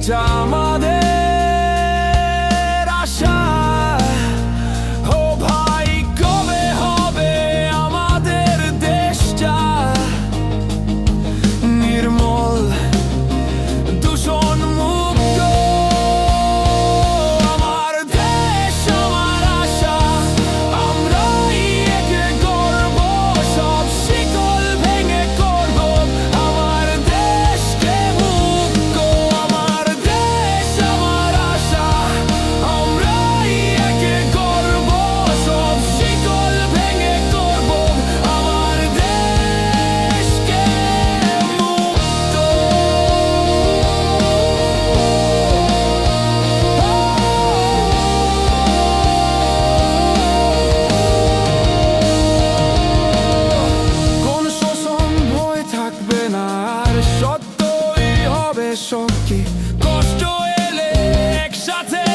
Time. শক্তি কষ্ট এলে একসাথে